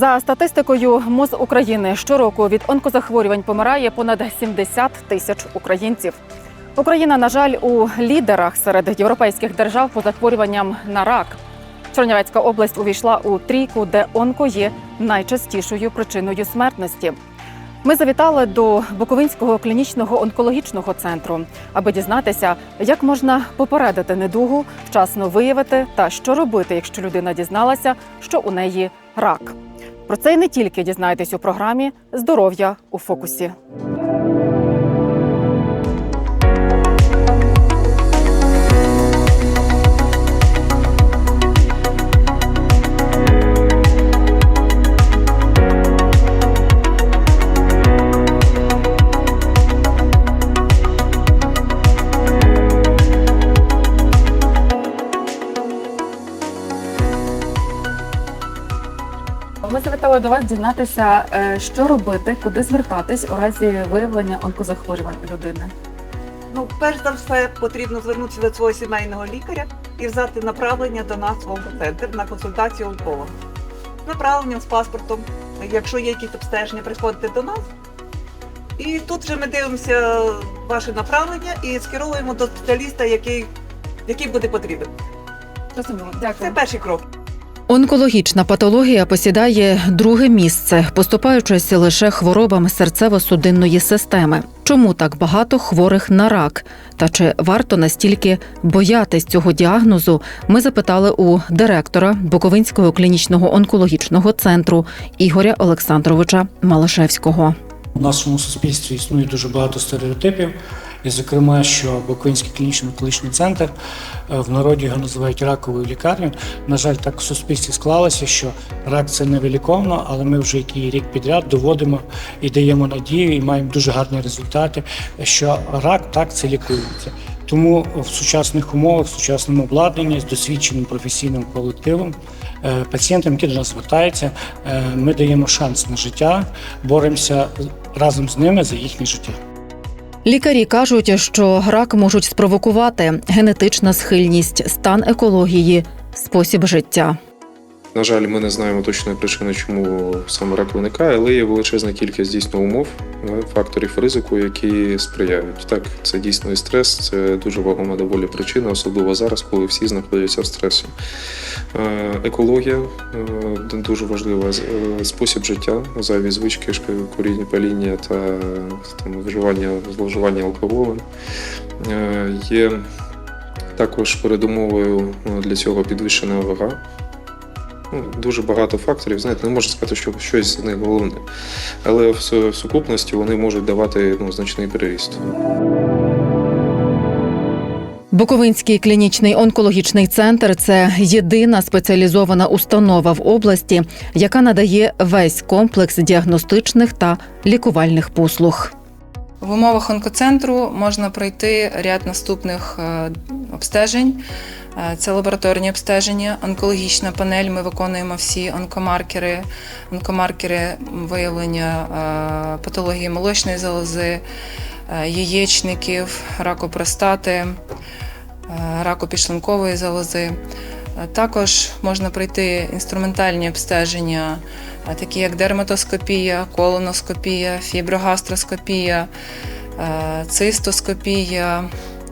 За статистикою МОЗ України щороку від онкозахворювань помирає понад 70 тисяч українців. Україна, на жаль, у лідерах серед європейських держав по захворюванням на рак. Чернівецька область увійшла у трійку, де онко є найчастішою причиною смертності. Ми завітали до Буковинського клінічного онкологічного центру, аби дізнатися, як можна попередити недугу, вчасно виявити та що робити, якщо людина дізналася, що у неї рак. Про це й не тільки дізнаєтесь у програмі Здоров'я у фокусі. Ми до вас дізнатися, е, що робити, куди звертатись у разі виявлення онкозахворювань людини. Ну, перш за все, потрібно звернутися до свого сімейного лікаря і взяти направлення до нас в онкоцентр на консультацію онколога. З Направленням з паспортом, якщо є якісь обстеження, приходите до нас. І тут вже ми дивимося ваше направлення і скеровуємо до спеціаліста, який, який буде потрібен. Розуміло, Це перший крок. Онкологічна патологія посідає друге місце, поступаючись лише хворобам серцево-судинної системи. Чому так багато хворих на рак? Та чи варто настільки боятись цього діагнозу? Ми запитали у директора Буковинського клінічного онкологічного центру Ігоря Олександровича Малашевського. У нашому суспільстві існує дуже багато стереотипів, і, зокрема, що Буковинський клінічний онкологічний центр е, в народі його називають раковою лікарнею. На жаль, так в суспільстві склалося, що рак це невиліковно, але ми вже який рік підряд доводимо і даємо надію, і маємо дуже гарні результати, що рак так це лікується. Тому в сучасних умовах, в сучасному обладнанні з досвідченим професійним колективом, е, пацієнтам, які до нас звертаються, е, ми даємо шанс на життя, боремося разом з ними за їхнє життя. Лікарі кажуть, що рак можуть спровокувати генетична схильність, стан екології, спосіб життя. На жаль, ми не знаємо точної причини, чому саме рак виникає, але є величезна кількість дійсно умов, е, факторів ризику, які сприяють. Так, це дійсно і стрес, це дуже вагома доволі причина, особливо зараз, коли всі знаходяться в стресі. Е, Екологія е, дуже важлива, спосіб життя, зайві звички, куріння, паління та там, вживання, зловживання алкоголем. Є також передумовою для цього підвищена вага. Ну, дуже багато факторів. Знаєте, не можна сказати, що щось з них головне. Але в сукупності вони можуть давати ну, значний переріст. Буковинський клінічний онкологічний центр це єдина спеціалізована установа в області, яка надає весь комплекс діагностичних та лікувальних послуг. В умовах онкоцентру можна пройти ряд наступних е, обстежень. Е, Це лабораторні обстеження, онкологічна панель. Ми виконуємо всі онкомаркери, онкомаркери виявлення е, патології молочної залози, е, яєчників, раку простати, раку підшлункової залози. Також можна пройти інструментальні обстеження, такі як дерматоскопія, колоноскопія, фіброгастроскопія, цистоскопія,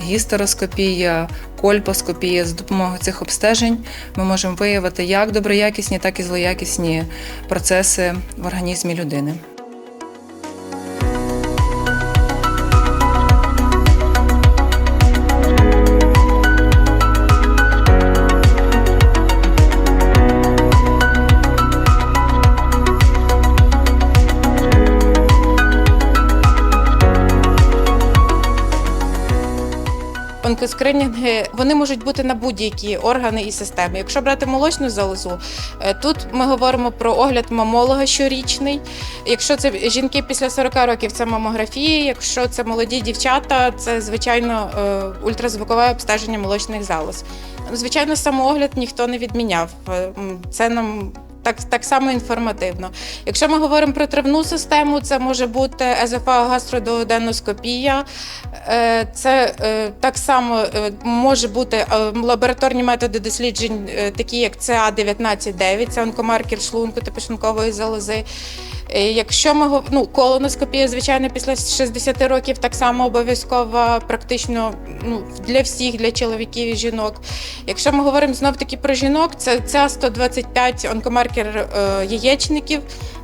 гістероскопія, кольпоскопія. За допомогою цих обстежень ми можемо виявити як доброякісні, так і злоякісні процеси в організмі людини. Онкоскринінги вони можуть бути на будь-які органи і системи. Якщо брати молочну залозу, е, тут ми говоримо про огляд мамолога щорічний. Якщо це жінки після 40 років, це мамографія. Якщо це молоді дівчата, це звичайно е, ультразвукове обстеження молочних залоз. Звичайно, самоогляд ніхто не відміняв. Е, Це нам так, так само інформативно. Якщо ми говоримо про травну систему, це може бути езофагогастродооденоскопія, Е, Це е, так само е, може бути лабораторні методи досліджень, такі як ЦА-19-9, це онкомаркер шлунку та пішункової залози. Е, Якщо ми ну, колоноскопія, звичайно, після 60 років так само обов'язкова, практично ну, для всіх, для чоловіків і жінок. Якщо ми говоримо знов таки про жінок, це ЦА 125 онкомаркер е, яєчників,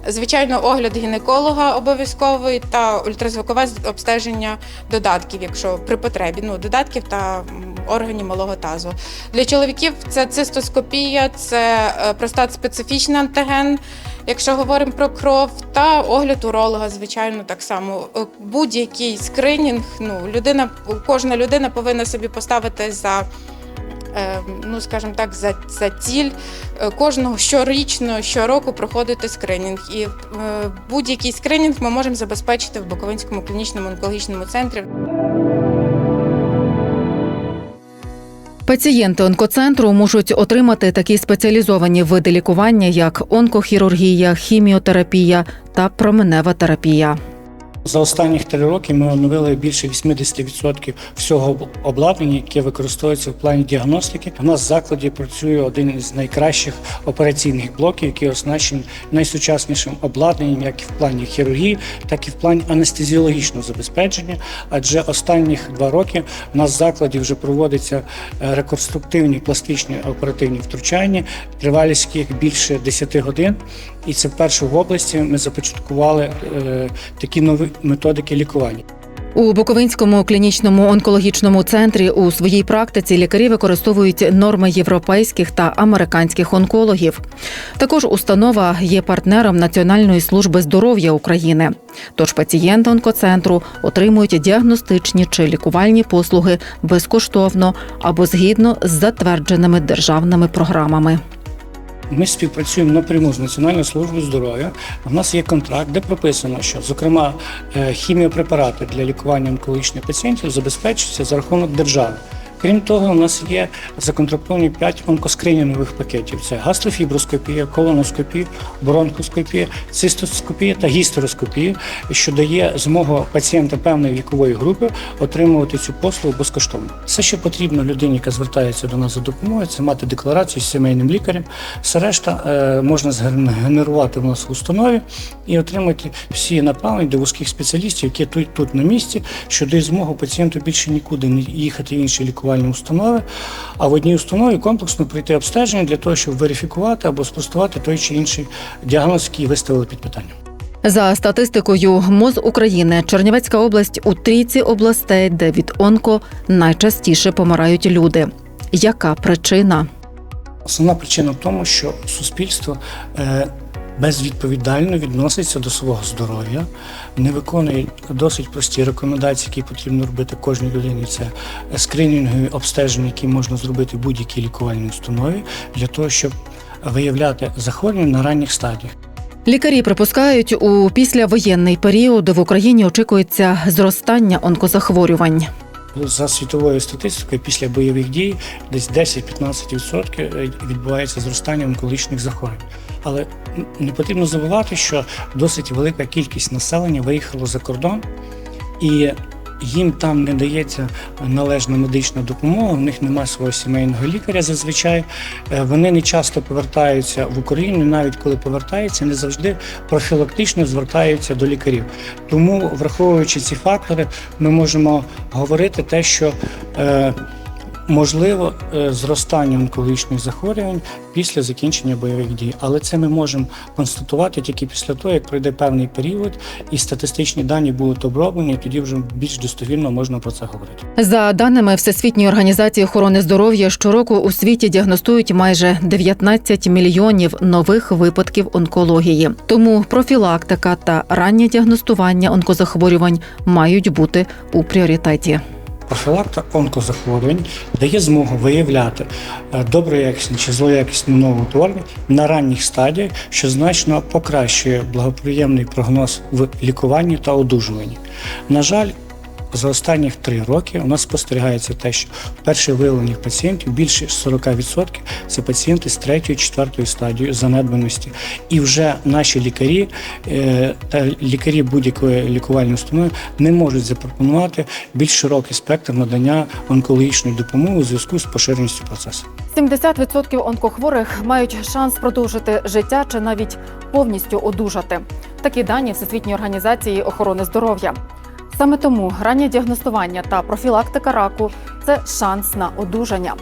звичайно, огляд гінеколога обов'язковий та ультразвукове обстеження додатків, якщо при потребі, ну додатків та органів малого тазу. Для чоловіків це цистоскопія, це е, простат-специфічний антиген. Якщо говоримо про кров, та огляд уролога, звичайно, так само. Е, Будь-який скринінг, ну людина, кожна людина повинна собі поставити за. е, Ну, скажімо так, за, за ціль е, кожного щорічно, щороку проходити скринінг. І будь-який скринінг ми можемо забезпечити в Буковинському клінічному онкологічному центрі. Пацієнти онкоцентру можуть отримати такі спеціалізовані види лікування, як онкохірургія, хіміотерапія та променева терапія. За останні три роки ми оновили більше 80% всього обладнання, яке використовується в плані діагностики. У нас в закладі працює один із найкращих операційних блоків, який оснащений найсучаснішим обладнанням, як і в плані хірургії, так і в плані анестезіологічного забезпечення. Адже останніх два роки у нас в закладі вже проводяться е, реконструктивні пластичні оперативні втручання, тривалість яких більше 10 годин. І це вперше в області ми започаткували е, такі нові методики лікування. У Буковинському клінічному онкологічному центрі у своїй практиці лікарі використовують норми європейських та американських онкологів. Також установа є партнером Національної служби здоров'я України. Тож пацієнти онкоцентру отримують діагностичні чи лікувальні послуги безкоштовно або згідно з затвердженими державними програмами. Ми співпрацюємо напряму з Національною службою здоров'я. У нас є контракт, де прописано, що зокрема е, хіміопрепарати для лікування онкологічних пацієнтів забезпечуються за рахунок держави. Крім того, у нас є законтрактовані 5 онкоскринінгових пакетів: це гастрофіброскопія, колоноскопія, бронхоскопія, цистоскопія та гістероскопія, що дає змогу пацієнта певної вікової групи отримувати цю послугу безкоштовно. Все, що потрібно людині, яка звертається до нас за допомогою, це мати декларацію з сімейним лікарем. Все решта е, можна згенерувати в нас в установі і отримати всі направлення до вузьких спеціалістів, які тут, тут на місці, що дає змогу пацієнту більше нікуди не їхати інші лікувальні установи, а в одній установі комплексно пройти обстеження для того, щоб верифікувати або спростувати той чи інший діагноз, який виставили під питання. За статистикою МОЗ України, Чернівецька область у трійці областей, де від онко найчастіше помирають люди. Яка причина? Основна причина в тому, що суспільство е, безвідповідально відноситься до свого здоров'я, не виконує досить прості рекомендації, які потрібно робити кожній людині. Це скринінгові обстеження, які можна зробити в будь-якій лікувальній установі, для того, щоб виявляти захворювання на ранніх стадіях. Лікарі припускають, у післявоєнний період в Україні очікується зростання онкозахворювань. За світовою статистикою, після бойових дій десь 10-15% відбувається зростання онкологічних захворювань. Але не потрібно забувати, що досить велика кількість населення виїхало за кордон, і їм там не дається належна медична допомога, в них немає свого сімейного лікаря зазвичай. Е, Вони не часто повертаються в Україну, навіть коли повертаються, не завжди профілактично звертаються до лікарів. Тому, враховуючи ці фактори, ми можемо говорити те, що е, можливо е, зростання онкологічних захворювань після закінчення бойових дій. Але це ми можемо констатувати тільки після того, як пройде певний період, і статистичні дані будуть оброблені, тоді вже більш достовірно можна про це говорити. За даними Всесвітньої організації охорони здоров'я, щороку у світі діагностують майже 19 мільйонів нових випадків онкології. Тому профілактика та раннє діагностування онкозахворювань мають бути у пріоритеті. Профілакта онкозахворювань дає змогу виявляти е, доброякісні чи злоякісні новоутворення на ранніх стадіях, що значно покращує благоприємний прогноз в лікуванні та одужуванні. На жаль, за останні три роки у нас спостерігається те, що перших виявлених пацієнтів більше 40% це пацієнти з третьої, четвертої стадії занедбаності. І вже наші лікарі е, та лікарі будь-якої лікувальної установи не можуть запропонувати більш широкий спектр надання онкологічної допомоги у зв'язку з поширеністю процесу. 70% онкохворих мають шанс продовжити життя чи навіть повністю одужати. Такі дані Всесвітньої організації охорони здоров'я. Саме тому раннє діагностування та профілактика раку це шанс на одужання.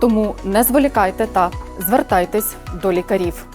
Тому не зволікайте та звертайтесь до лікарів.